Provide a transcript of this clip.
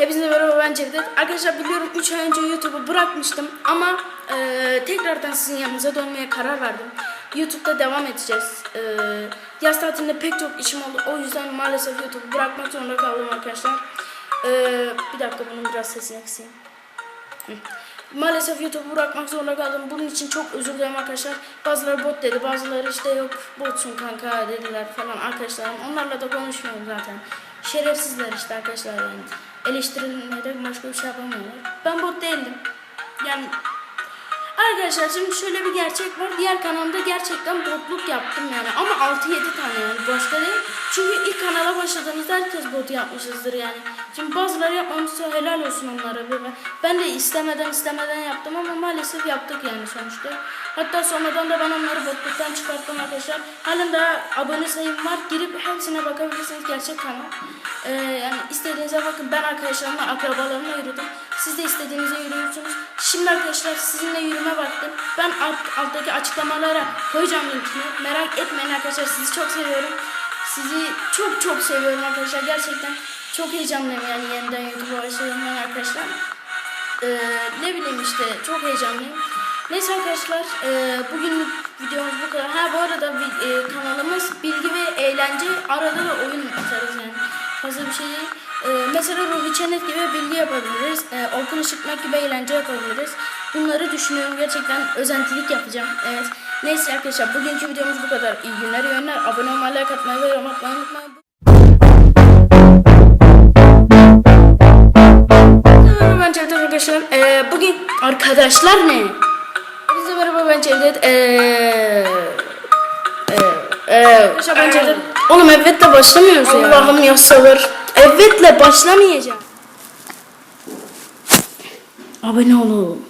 Hepinize merhaba ben Cevdet. Arkadaşlar biliyorum 3 ay önce YouTube'u bırakmıştım ama e, tekrardan sizin yanınıza dönmeye karar verdim. YouTube'da devam edeceğiz. E, yaz tatilinde pek çok işim oldu. O yüzden maalesef YouTube'u bırakmak zorunda kaldım arkadaşlar. E, bir dakika bunun biraz sesini kısayım. Maalesef YouTube'u bırakmak zorunda kaldım. Bunun için çok özür dilerim arkadaşlar. Bazıları bot dedi, bazıları işte yok botsun kanka dediler falan arkadaşlarım. Onlarla da konuşmuyorum zaten. Şerefsizler işte arkadaşlar yani. Eleştirilmeden başka bir şey yapamıyorlar. Ben bot değildim. Yani Arkadaşlar şimdi şöyle bir gerçek var. Diğer kanalda gerçekten botluk yaptım yani. Ama 6-7 tane yani başka değil. Çünkü ilk kanala başladığımızda bot yapmışızdır yani. Şimdi bazıları yapmamışsa helal olsun onlara. ben de istemeden istemeden yaptım ama maalesef yaptık yani sonuçta. Hatta sonradan da ben onları botluktan çıkarttım arkadaşlar. Halen daha abone sayım var. Girip hepsine bakabilirsiniz gerçek kanal. Ee, yani istediğinize bakın. Ben arkadaşlarımla, akrabalarımla yürüdüm. Siz de istediğinize yürüyorsunuz. Şimdi arkadaşlar sizinle yürüme baktım. Ben alt, alttaki açıklamalara koyacağım linkini. Merak etmeyin arkadaşlar sizi çok seviyorum. Sizi çok çok seviyorum arkadaşlar. Gerçekten çok heyecanlıyım yani yeniden YouTube'a başladığımdan arkadaşlar. Ee, ne bileyim işte çok heyecanlıyım. Neyse arkadaşlar e, bugün videomuz bu kadar. Ha bu arada e, kanalımız bilgi ve eğlence arada da oyun atarız yani. Fazla bir şey değil. E, mesela Ruhi Çenet gibi bilgi yapabiliriz. E, Orkun Işıtmak gibi eğlence yapabiliriz. Bunları düşünüyorum. Gerçekten özentilik yapacağım. Evet. Neyse arkadaşlar bugünkü videomuz bu kadar. İyi günler, iyi günler. Abone olmayı, like atmayı ve yorum atmayı unutmayın. Ben Cevdet arkadaşlar. Ee, bugün arkadaşlar ne? Hepinize merhaba ben Cevdet. Ee, ee, ee, arkadaşlar ben Cevdet. Oğlum evetle başlamıyoruz ya. Allah'ım ya sabır. Evetle başlamayacağım. Abone olun.